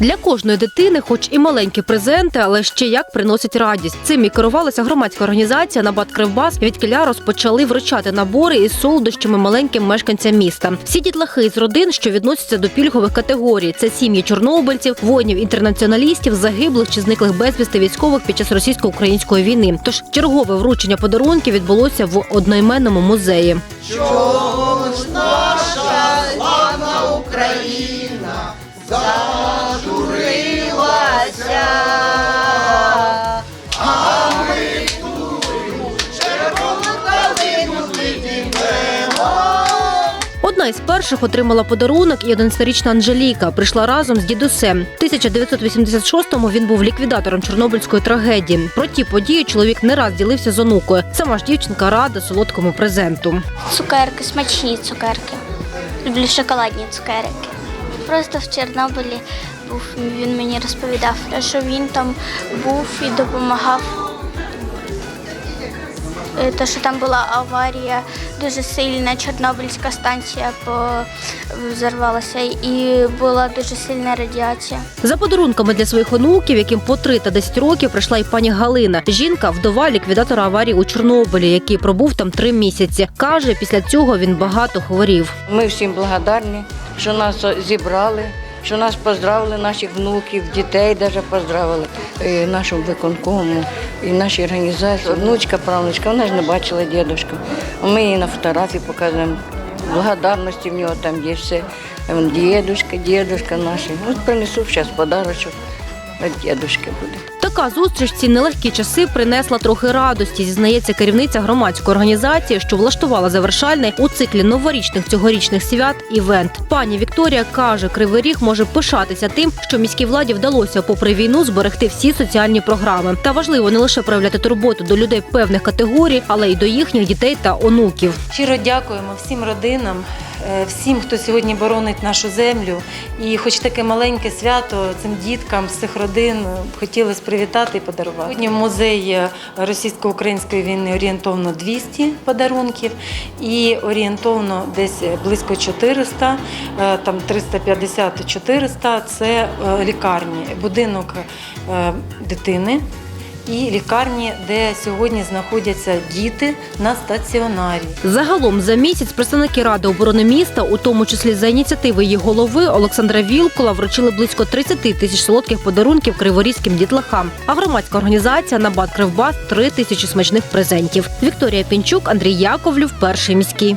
Для кожної дитини, хоч і маленькі презенти, але ще як приносять радість. Цим і керувалася громадська організація Набат Кривбас, відкіля розпочали вручати набори із солодощами маленьким мешканцям міста. Всі дітлахи з родин, що відносяться до пільгових категорій, це сім'ї чорнобильців, воїнів-інтернаціоналістів, загиблих чи зниклих безвісти військових під час російсько-української війни. Тож чергове вручення подарунків відбулося в одноіменному музеї. Одна із перших отримала подарунок і 11-річна Анжеліка. Прийшла разом з дідусем. В 1986-му він був ліквідатором Чорнобильської трагедії. Про ті події чоловік не раз ділився з онукою. Сама ж дівчинка рада солодкому презенту. Цукерки, смачні цукерки. Люблю шоколадні цукерки. Просто в Чорнобилі був, він мені розповідав, що він там був і допомагав. Е, Те, що там була аварія, дуже сильна Чорнобильська станція взорвалася і була дуже сильна радіація. За подарунками для своїх онуків, яким по 3 та 10 років, прийшла і пані Галина. Жінка вдова ліквідатора аварії у Чорнобилі, який пробув там три місяці. Каже, після цього він багато хворів. Ми всім благодарні, що нас зібрали, що нас поздравили, наших внуків, дітей навіть поздравили, і нашому виконкому, і нашій організації. Внучка, правнучка, вона ж не бачила дідушка. Ми її на фотографії показуємо. Благодарності в нього там є все. Дідушка, дідушка наші. От принесу зараз подарочок. Від дідушки буде. Така зустріч ці нелегкі часи принесла трохи радості, зізнається керівниця громадської організації, що влаштувала завершальний у циклі новорічних цьогорічних свят івент. Пані Вікторія каже, Кривий Ріг може пишатися тим, що міській владі вдалося, попри війну, зберегти всі соціальні програми. Та важливо не лише проявляти турботу до людей певних категорій, але й до їхніх дітей та онуків. Щиро дякуємо всім родинам, е, всім, хто сьогодні боронить нашу землю. І хоч таке маленьке свято цим діткам з цих родин е, хотілося привітати і подарувати. Сьогодні в музеї російсько-української війни орієнтовно 200 подарунків і орієнтовно десь близько 400, е, там 350-400 – це е, лікарні, будинок е, дитини і лікарні, де сьогодні знаходяться діти на стаціонарі. Загалом за місяць представники ради оборони міста, у тому числі за ініціативи її голови Олександра Вілкула, вручили близько 30 тисяч солодких подарунків криворізьким дітлахам. А громадська організація Набат Кривбас 3 тисячі смачних презентів. Вікторія Пінчук, Андрій Яковлів, перший міський.